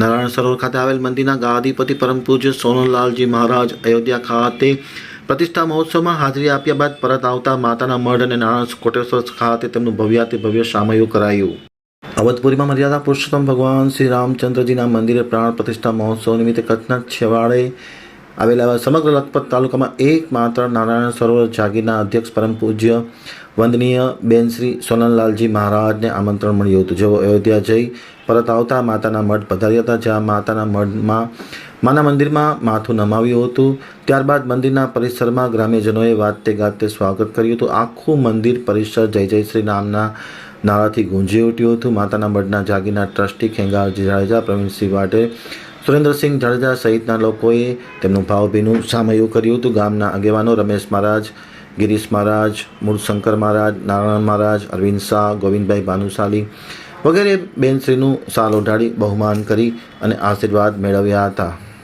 નારાયણ સરોવર ખાતે આવેલ મંદિરના ગાદીપતિ પરમ પૂજ્ય સોનલાલજી મહારાજ અયોધ્યા ખાતે પ્રતિષ્ઠા મહોત્સવમાં હાજરી આપ્યા બાદ પરત આવતા માતાના મઢ અને નારાયણ કોટેશ્વર ખાતે તેમનું ભવ્યાતિ ભવ્ય સામયું કરાયું. અવધપુરીમાં મર્યાદા પુરુષોત્તમ ભગવાન શ્રી રામચંદ્રજીના મંદિરે પ્રાણ પ્રતિષ્ઠા મહોત્સવ નિમિત્તે કચ્છના છેવાડે આવેલા સમગ્ર લખપત તાલુકામાં એકમાત્ર નારાયણ સરોવર જાગીરના અધ્યક્ષ પરમ પૂજ્ય વંદનીય બેન શ્રી સોનલલાલજી મહારાજને આમંત્રણ મળ્યું હતું. જેઓ અયોધ્યા જઈ પરત આવતા માતાના મઢ પધાર્યા હતા, જ્યાં માતાના મઢમાં, માના મંદિરમાં માથું નમાવ્યું હતું. ત્યારબાદ મંદિરના પરિસરમાં ગ્રામ્યજનોએ વાતે ગાતે સ્વાગત કર્યું હતું. આખું મંદિર પરિસર જય જય શ્રી નામના નારાથી ગુંજી ઉઠ્યું હતું. માતાના મઢના જાગીરના ટ્રસ્ટી ખેંગારજી જાડેજા પ્રવીણસિંહ વાટે સુરેન્દ્રસિંહ જાડેજા સહિતના લોકોએ તેમનું ભાવભીનું સામયું કર્યું હતું. ગામના આગેવાનો રમેશ મહારાજ, ગિરીશ મહારાજ, મૂળશંકર મહારાજ, નારાયણ મહારાજ, અરવિંદ શાહ, ગોવિંદભાઈ ભાનુશાલી વગેરે બેનશ્રીનું સાલ ઓઢાડી બહુમાન કરી અને આશીર્વાદ મેળવ્યા હતા.